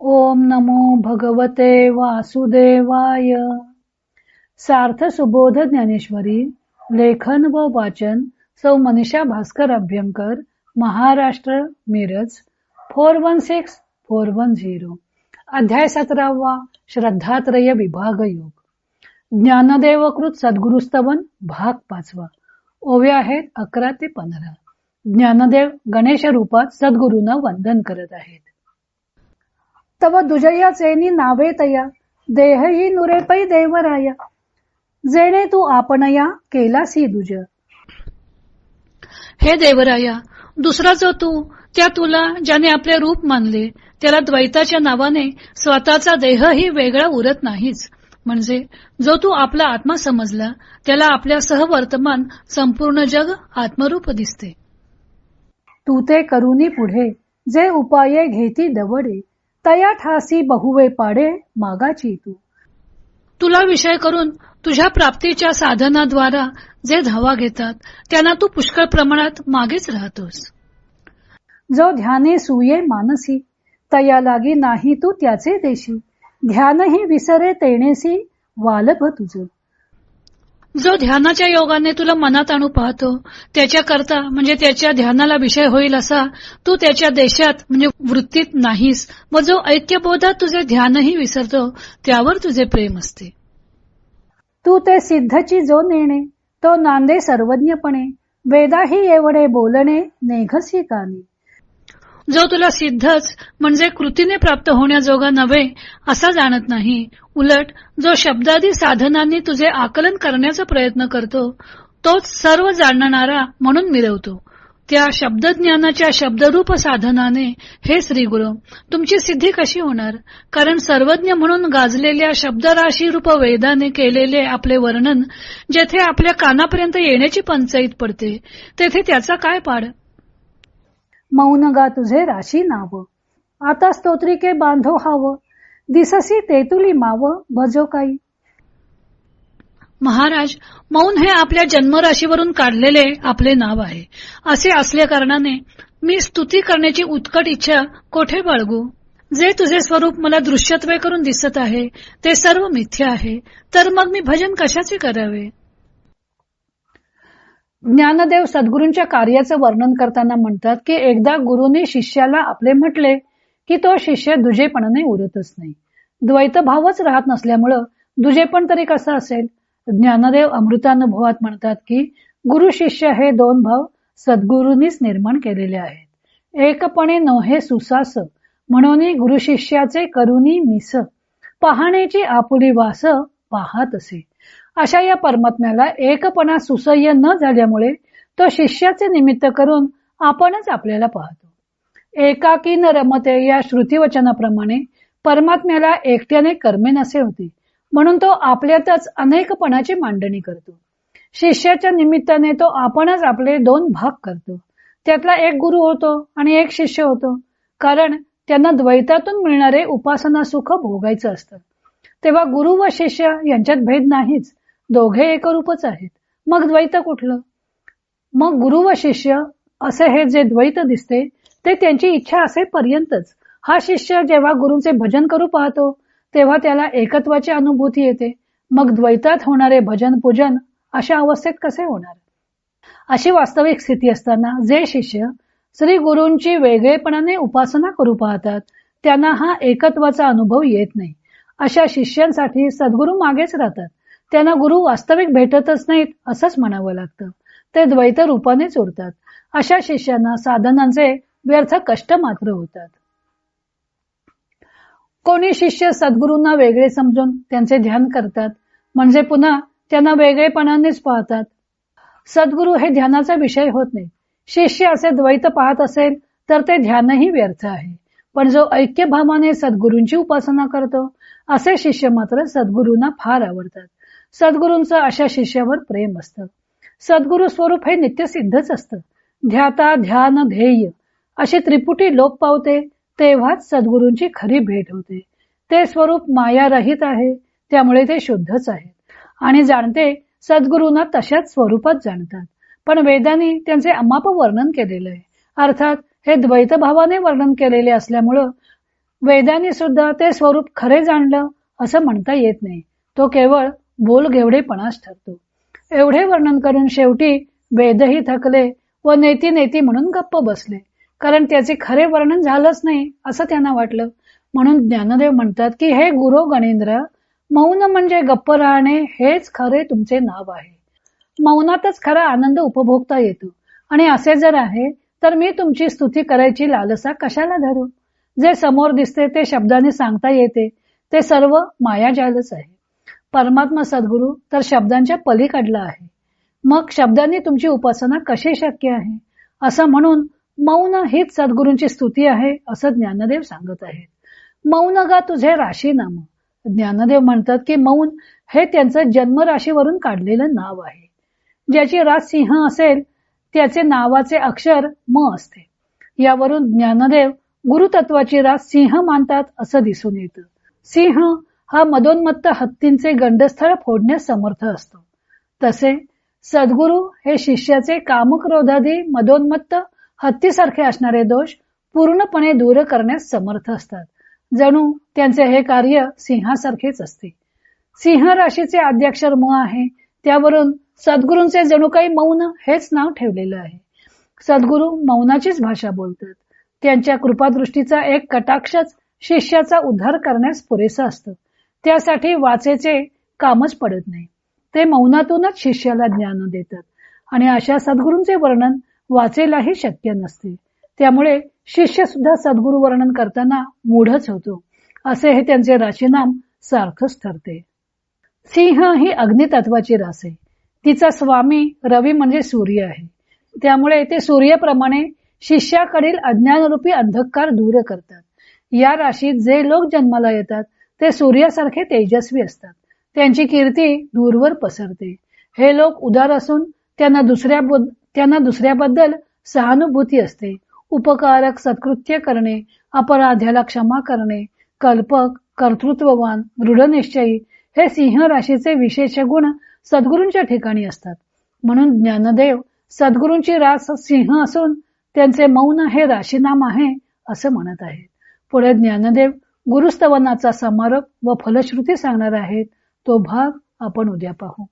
ओम नमो भगवते वासुदेवाय. सार्थ सुबोध ज्ञानेश्वरी लेखन व वाचन सौ Manisha Bhaskar Abhyankar Maharashtra Miraj four one six four one zero. अध्याय सतरावा श्रद्धात्रय विभाग योग. ज्ञानदेवकृत सद्गुरुस्तवन भाग पाचवा. ओव्या आहेत अकरा ते पंधरा. ज्ञानदेव गणेश रूपात सद्गुरूंना वंदन करत आहेत. तव दुजया चेनी नावे तया देहही नुरे पै देवराया. जेणे तू आपणया केलासी दुज हे देवराया दुसरा जो तू त्या तुला ज्याने आपले रूप मानले त्याला द्वैताच्या नावाने स्वतःचा देहही वेगळा उरत नाहीच. म्हणजे जो तू आपला आत्मा समजला त्याला आपल्या सहवर्तमान संपूर्ण जग आत्मरूप दिसते. तू ते करुनी पुढे जे उपाये घेती दवडे. तया ठासी बहुवे पाडे मागाची तू. तुला विषय करून तुझ्या प्राप्तीच्या साधनाद्वारा जे धावा घेतात त्यांना तू पुष्कळ प्रमाणात मागेच राहतोस. जो ध्याने सुये मानसी तया लागी नाही तू त्याचे देशी. ध्यानही विसरे तेणेसी वालभ तुझ. जो ध्यानाच्या योगाने तुला मनात आणू पाहतो त्याच्या करता म्हणजे त्याच्या ध्यानाला विषय होईल असा तू त्याच्या देशात म्हणजे वृत्तीत नाहीस. व जो ऐक्यबोधात तुझे ध्यानही विसरतो त्यावर तुझे प्रेम असते. तू ते सिद्धची जो नेणे तो नांदे सर्वज्ञपणे. वेदाही एवढे बोलणे नेघसी कानी. जो तुला सिद्धच म्हणजे कृतीने प्राप्त होण्याजोगा नव्हे असा जाणत नाही. उलट जो शब्दादी साधनांनी तुझे आकलन करण्याचा प्रयत्न करतो तोच सर्व जाणणारा म्हणून मिळवतो त्या शब्दज्ञानाच्या शब्दरूप साधनाने हे श्रीगुरु तुमची सिद्धी कशी होणार? कारण सर्वज्ञ म्हणून गाजलेल्या शब्दराशी रूप वेदाने केलेले आपले वर्णन जेथे आपल्या कानापर्यंत येण्याची पंचाईत पडते तेथे त्याचा काय पाड? मौन गा तुझे राशी नाव. आता स्तोत्रिके बांधो हाव. दिससी तेतुली माव भजो काही. महाराज मौन हे आपल्या जन्मराशीवरून काढलेले आपले नाव आहे. असे असल्या कारणाने मी स्तुती करण्याची उत्कट इच्छा कोठे बाळगू? जे तुझे स्वरूप मला दृश्यत्वे करून दिसत आहे ते सर्व मिथ्य आहे. तर मग मी भजन कशाचे करावे? ज्ञानदेव सद्गुरूंच्या कार्याचं वर्णन करताना म्हणतात की एकदा गुरुने शिष्याला आपले म्हटले की तो शिष्य दुजेपणाने उरतच नाही. द्वैत भावच राहत नसल्यामुळं दुजेपण तरी कसं असेल? ज्ञानदेव अमृतानुभवात म्हणतात की गुरु शिष्य हे दोन भाव सद्गुरूंनीच निर्माण केलेले आहेत. एकपणे नोहे सुसास म्हणून गुरु शिष्याचे करुणी मिस पाहण्याची आपुली वास पाहत असे. अशा या परमात्म्याला एकपणा सुसह्य न झाल्यामुळे तो शिष्याचे निमित्त करून आपणच आपल्याला पाहतो. एकाकी न रमते या श्रुतीवचनाप्रमाणे परमात्म्याला एकट्याने कर्मे नसे होते म्हणून तो आपल्यातच अनेकपणाची मांडणी करतो. शिष्याच्या निमित्ताने तो आपणच आपले दोन भाग करतो. त्यातला एक गुरु होतो आणि एक शिष्य होतो कारण त्यांना द्वैतातून मिळणारे उपासना सुख भोगायचं असतं. तेव्हा गुरु व शिष्य यांच्यात भेद नाहीच. दोघे एकरूपच आहेत. मग द्वैत कुठलं? मग गुरु व शिष्य असे हे जे द्वैत दिसते ते त्यांची इच्छा असेपर्यंतच हा शिष्य जेव्हा गुरुचे भजन करू पाहतो तेव्हा त्याला एकत्वाची अनुभूती येते. मग द्वैतात होणारे भजन पूजन अशा अवस्थेत कसे होणार? अशी वास्तविक स्थिती असताना जे शिष्य श्री गुरूंची वेगळेपणाने उपासना करू पाहतात त्यांना हा एकत्वाचा अनुभव येत नाही. अशा शिष्यांसाठी सद्गुरू मागेच राहतात. त्यांना गुरु वास्तविक भेटतच नाहीत असंच म्हणावं लागतं. ते द्वैत रूपानेच उरतात अशा शिष्यांना साधनांचे व्यर्थ कष्ट मात्र होतात. कोणी शिष्य सद्गुरूंना वेगळे समजून त्यांचे ध्यान करतात म्हणजे पुन्हा त्यांना वेगळेपणानेच पाहतात. सद्गुरू हे ध्यानाचा विषय होत नाही. शिष्य असे द्वैत पाहत असेल तर ते ध्यानही व्यर्थ आहे. पण जो ऐक्यभावाने सद्गुरूंची उपासना करतो असे शिष्य मात्र सद्गुरूंना फार आवडतात. सद्गुरूंचं अशा शिष्यावर प्रेम असतं. सद्गुरु स्वरूप हे नित्यसिद्धच असतं. ध्याता ध्यान ध्येय अशी त्रिपुटी लोप पावते तेव्हाच सद्गुरूंची खरी भेट होते. ते स्वरूप माया रहित आहे त्यामुळे ते शुद्धच आहेत आणि जाणते सद्गुरूंना तशाच स्वरूपात जाणतात. पण वेदांनी त्यांचे अमाप वर्णन केलेलं आहे. अर्थात हे द्वैत भावाने वर्णन केलेले असल्यामुळं वेदांनी सुद्धा ते स्वरूप खरे जाणलं असं म्हणता येत नाही. तो केवळ बोल घेवडेपणाच ठरतो. एवढे वर्णन करून शेवटी वेदही थकले व नेती नेती म्हणून गप्प बसले. कारण त्याचे खरे वर्णन झालंच नाही असं त्यांना वाटलं. म्हणून ज्ञानदेव म्हणतात की हे गुरु गणेंद्र मौन म्हणजे गप्प राहणे हेच खरे तुमचे नाव आहे. मौनातच खरा आनंद उपभोगता येतो. आणि असे जर आहे तर मी तुमची स्तुती करायची लालसा कशाला धरू? जे समोर दिसते ते शब्दाने सांगता येते. ते सर्व मायाजालच आहे. परमात्मा सद्गुरू तर शब्दांच्या पलीकडला आहे. मग शब्दांनी तुमची उपासना कशी शक्य आहे? असं म्हणून मौन हीच सद्गुरूंची स्तुती आहे असं ज्ञानदेव सांगत आहेत. मौन गा तुझे राशी नाम. ज्ञानदेव म्हणतात की मौन हे त्यांचं जन्मराशीवरून काढलेलं नाव आहे. ज्याची राज सिंह असेल त्याचे नावाचे अक्षर म असते. यावरून ज्ञानदेव गुरुतत्वाची रास सिंह मानतात असं दिसून येतं. सिंह हा मदोन्मत्त हत्तींचे गंडस्थळ फोडण्यास समर्थ असतो. तसे सद्गुरु हे शिष्याचे कामक्रोधादी मदोन्मत्त हत्तीसारखे असणारे दोष पूर्णपणे दूर करण्यास समर्थ असतात. जणू त्यांचे हे कार्य सिंहासारखेच असते. सिंह राशीचे आद्याक्षर म आहे. त्यावरून सद्गुरूंचे जणू काही मौन हेच नाव ठेवलेलं आहे. सद्गुरू मौनाचीच भाषा बोलतात. त्यांच्या कृपादृष्टीचा एक कटाक्षच शिष्याचा उद्धार करण्यास पुरेसा असतो. त्यासाठी वाचेचे कामच पडत नाही. ते मौनातूनच शिष्याला ज्ञान देतात. आणि अशा सद्गुरूंचे वर्णन वाचेलाही शक्य नसते. त्यामुळे शिष्य सुद्धा सद्गुरु वर्णन करताना मूढच होतो. असे हे त्यांचे राशीनाम सारखच ठरते. सिंह ही अग्नितत्वाची रास. आहे तिचा स्वामी रवी म्हणजे सूर्य आहे. त्यामुळे ते सूर्यप्रमाणे शिष्याकडील अज्ञानरूपी अंधकार दूर करतात. या राशीत जे लोक जन्माला येतात ते सूर्यासारखे तेजस्वी असतात. त्यांची कीर्ती दूरवर पसरते. हे लोक उदार असून त्यांना दुसऱ्या त्यांना दुसऱ्याबद्दल सहानुभूती असते. उपकारक सत्कृत्य करणे अपराध्याला क्षमा करणे कल्पक कर्तृत्ववान दृढनिश्चयी हे सिंह राशीचे विशेष गुण सद्गुरूंच्या ठिकाणी असतात. म्हणून ज्ञानदेव सद्गुरूंची रास सिंह असून त्यांचे मौन हे राशीनाम आहे असं म्हणत आहेत. पुढे ज्ञानदेव गुरुस्तवनाचा समारोप व फलश्रुती सांगणार आहेत. तो भाग आपण उद्या पाहू.